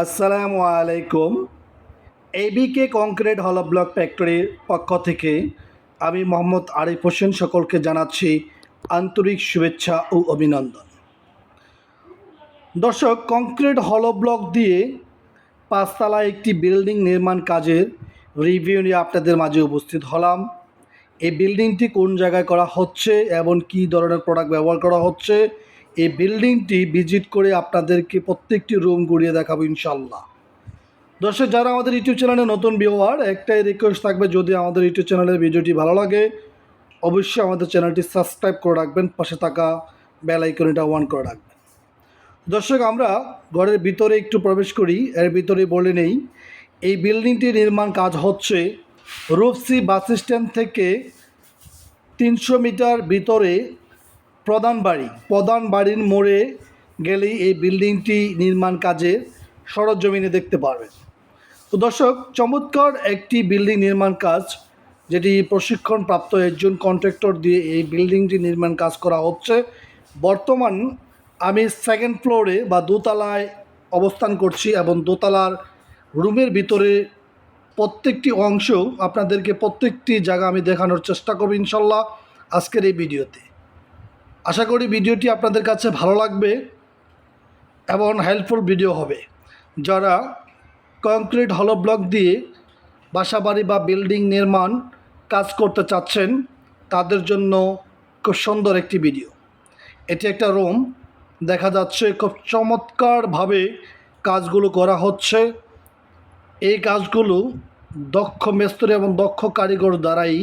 আসসালামু আলাইকুম। এবিকে কংক্রিট হল ব্লক ফ্যাক্টরির পক্ষ থেকে আমি মোহাম্মদ আরিফ হোসেন সকলকে জানাচ্ছি আন্তরিক শুভেচ্ছা ও অভিনন্দন। দর্শক কংক্রিট হল ব্লক দিয়ে পাঁচতলা একটি বিল্ডিং নির্মাণ কাজের রিভিউ নিয়ে আপনাদের মাঝে উপস্থিত হলাম। এই বিল্ডিংটি কোন জায়গায় করা হচ্ছে এবং কী ধরনের প্রোডাক্ট ব্যবহার করা হচ্ছে? এই বিল্ডিংটি ভিজিট করে আপনাদেরকে প্রত্যেকটি রুম ঘুরিয়ে দেখাবো ইনশাল্লাহ দর্শক, যারা আমাদের ইউটিউব চ্যানেলে নতুন ভিউয়ার একটাই রিকোয়েস্ট থাকবে, যদি আমাদের ইউটিউব চ্যানেলের ভিডিওটি ভালো লাগে, অবশ্যই আমাদের চ্যানেলটি সাবস্ক্রাইব করে রাখবেন, পাশে থাকা বেল আইকনটা অন করে রাখবেন। দর্শক, আমরা ঘরের ভিতরে একটু প্রবেশ করি, এর ভিতরে বলে নেই, এই বিল্ডিংটি নির্মাণ কাজ হচ্ছে রূপসি বাস স্ট্যান্ড থেকে তিনশো মিটার ভিতরে প্রধান বাড়ি। প্রধান বাড়ির মোড়ে গেলেই এই বিল্ডিংটি নির্মাণ কাজে সরজমিনে দেখতে পারবেন। তো দর্শক, চমৎকার একটি বিল্ডিং নির্মাণ কাজ, যেটি প্রশিক্ষণপ্রাপ্ত একজন কন্ট্রাক্টর দিয়ে এই বিল্ডিংটি নির্মাণ কাজ করা হচ্ছে। বর্তমান আমি সেকেন্ড ফ্লোরে বা দোতলায় অবস্থান করছি এবং দোতলার রুমের ভিতরে প্রত্যেকটি অংশ আপনাদেরকে প্রত্যেকটি জায়গা আমি দেখানোর চেষ্টা করব ইনশাল্লাহ আজকের এই ভিডিওতে। আশা করি ভিডিওটি আপনাদের কাছে ভালো লাগবে এবং হেল্পফুল ভিডিও হবে। যারা কংক্রিট হলো ব্লক দিয়ে বাসাবাড়ি বা বিল্ডিং নির্মাণ কাজ করতে চাচ্ছেন, তাদের জন্য খুব সুন্দর একটি ভিডিও এটি একটা রুম দেখা যাচ্ছে খুব চমৎকারভাবে কাজগুলো করা হচ্ছে। এই কাজগুলো দক্ষ মিস্ত্রি এবং দক্ষ কারিগর দ্বারাই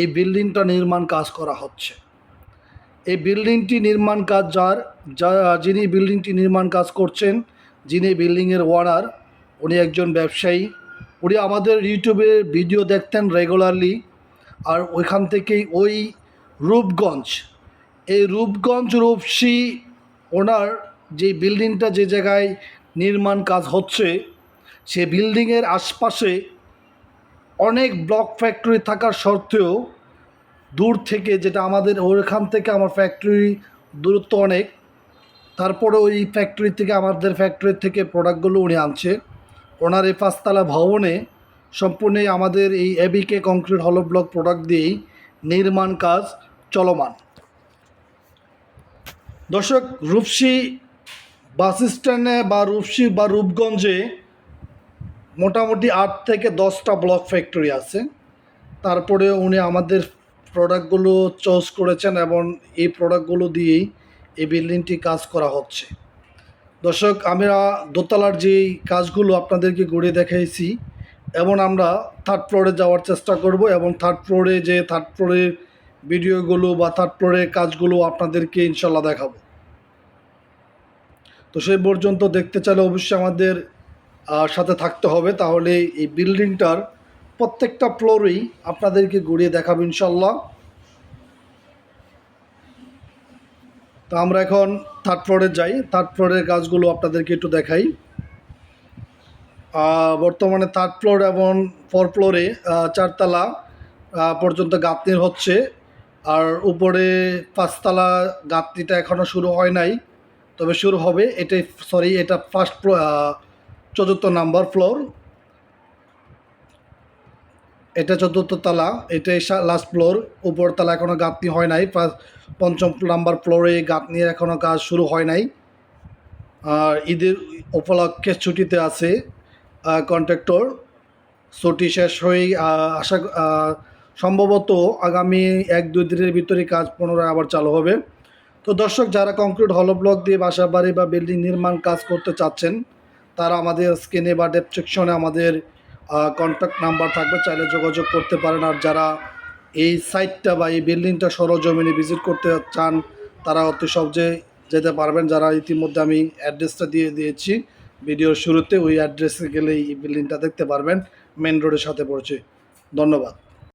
এই বিল্ডিংটা নির্মাণ কাজ করা হচ্ছে। বিল্ডিংটি নির্মাণ কাজ যার, যা, যিনি বিল্ডিংটি নির্মাণ কাজ করছেন, যিনি বিল্ডিংয়ের ওয়ানার উনি একজন ব্যবসায়ী। উনি আমাদের ইউটিউবে ভিডিও দেখতেন রেগুলারলি আর ওইখান থেকেই ওই রূপগঞ্জ, এই রূপগঞ্জ রূপসী ওনার যে বিল্ডিংটা যে জায়গায় নির্মাণ কাজ হচ্ছে, সে বিল্ডিংয়ের আশপাশে অনেক ব্লক ফ্যাক্টরি থাকার সত্ত্বেও দূর থেকে যেটা আমাদের ওইখান থেকে আমার ফ্যাক্টরি দূরত্ব অনেক। তারপরে ওই ফ্যাক্টরি থেকে আমাদের ফ্যাক্টরি থেকে প্রোডাক্টগুলো উনি আনছে। ওনার এই পাঁচতলা ভবনে সম্পূর্ণই আমাদের এই এবিকে কংক্রিট হলো ব্লক প্রোডাক্ট দিয়েই নির্মাণ কাজ চলমান। দর্শক, রূপসী বাস স্ট্যান্ডে বা রূপসী বা রূপগঞ্জে মোটামুটি আট থেকে দশটা ব্লক ফ্যাক্টরি আছে। তারপরে উনি আমাদের প্রোডাক্টগুলো চয়েস করেছেন এবং এই প্রোডাক্টগুলো দিয়েই এই বিল্ডিংটি কাজ করা হচ্ছে। দর্শক, আমরা দোতলার যেই কাজগুলো আপনাদেরকে ঘুরে দেখাইছি, এবং আমরা থার্ড ফ্লোরে যাওয়ার চেষ্টা করব এবং থার্ড ফ্লোরে যে থার্ড ফ্লোরের ভিডিওগুলো বা থার্ড ফ্লোরের কাজগুলো আপনাদেরকে ইনশাল্লাহ দেখাবো। তো সেই পর্যন্ত দেখতে চাইলে অবশ্যই আমাদের সাথে থাকতে হবে। তাহলে এই বিল্ডিংটার প্রত্যেকটা ফ্লোরেই আপনাদেরকে ঘুরিয়ে দেখাবো ইনশাল্লাহ তো আমরা এখন থার্ড ফ্লোরে যাই। থার্ড ফ্লোরের কাজগুলো আপনাদেরকে একটু দেখাই। বর্তমানে থার্ড ফ্লোর এবং ফোর ফ্লোরে চারতলা পর্যন্ত গাঁথনির হচ্ছে। আর উপরে পাঁচতলা গাঁথনিটা এখনও শুরু হয় নাই, তবে শুরু হবে। এটাই সরি এটা ফার্স্ট চতুর্থ নাম্বার ফ্লোর এটা চতুর্থ তলা, এটাই লাস্ট ফ্লোর উপর তলা এখনও গাঁথনি হয় নাই পঞ্চম নাম্বার ফ্লোরে গাঁথনির এখনও কাজ শুরু হয় নাই। আর ঈদের উপলক্ষে ছুটিতে আছে কন্ট্রাক্টর ছুটি শেষ হয়ে আশা সম্ভবত আগামী এক, দুই দিনের ভিতরে কাজ পুনরায় আবার চালু হবে। তো দর্শক, যারা কংক্রিট হলো ব্লক দিয়ে বাসা, বাড়ি বা বিল্ডিং নির্মাণ কাজ করতে চাচ্ছেন, তারা আমাদের স্ক্রিনে বা ডেসক্রিপশনে আমাদের কন্ট্যাক্ট নাম্বার থাকবে, চাইলে যোগাযোগ করতে পারেন। আর যারা এই সাইটটা বা এই বিল্ডিংটা সরজমিনে ভিজিট করতে চান, তারা অতি সহজে যেতে পারবেন। যারা ইতিমধ্যে আমি অ্যাড্রেসটা দিয়ে দিয়েছি, ভিডিওর শুরুতে ওই অ্যাড্রেসে গেলেই এই বিল্ডিংটা দেখতে পারবেন। মেন রোডের সাথে পড়ছে। ধন্যবাদ।